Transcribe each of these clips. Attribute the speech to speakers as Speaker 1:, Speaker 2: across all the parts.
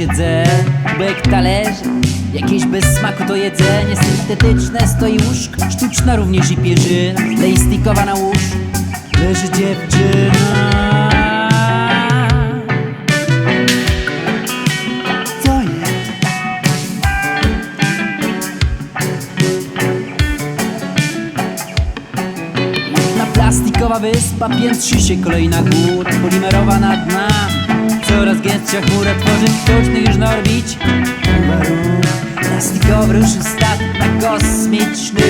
Speaker 1: siedzę Kubek talerzy Jakieś bez smaku to jedzenie Syntetyczne stoi łóżko Sztuczna również i pierzyna Lejstikowa na łóżku. Leży dziewczyna. Co jest? Na plastikowa wyspa piętrzy się kolejna góra Polimerowana dna Coraz gęstsza chmura tworzy sztuczny już na orbicie Uwaru Plastikowy ruszył statek na kosmiczny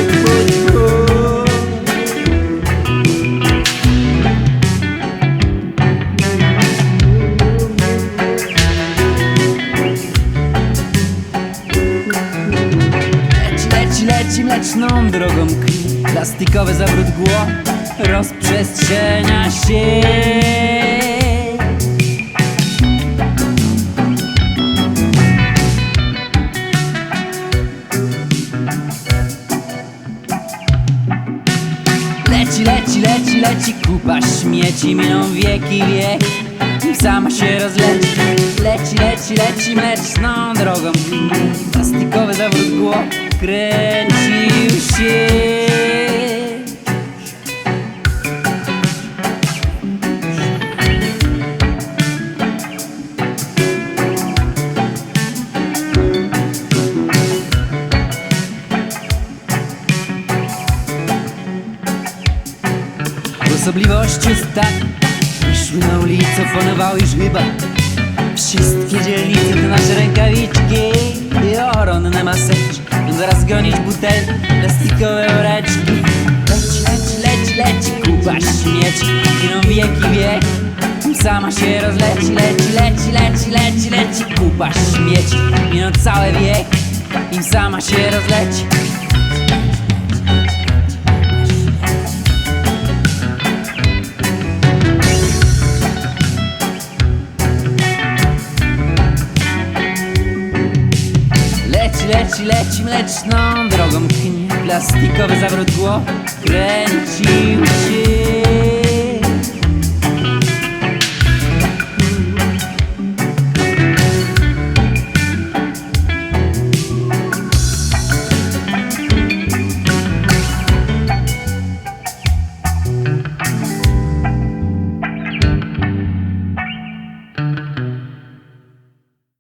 Speaker 1: Leci, mleczną drogą kni Plastikowy zawrót głow rozprzestrzenia się Leci, leci, leci, kupa śmieci Miną wieki wiek. Nim sama się rozleci. Leci, leci, leci mleczną drogą. Plastikowy zawrót głow Kręcił się Osobliwości tak Wyszły na ulicę, już chyba Wszystkie dzielnice to nasze rękawiczki I oronne maseczki. No zaraz gonić butel, plastikowe woreczki. Leci, leci, leci, leci Kupa śmieci, giną wieki wiek sama się rozleci, leci, leci, leci, leci, leci Kupa śmieci, giną całe wiek Nim sama się rozleci Leci, leci, mleczną drogą. Tchnie Plastikowy zawrót głow kręcił się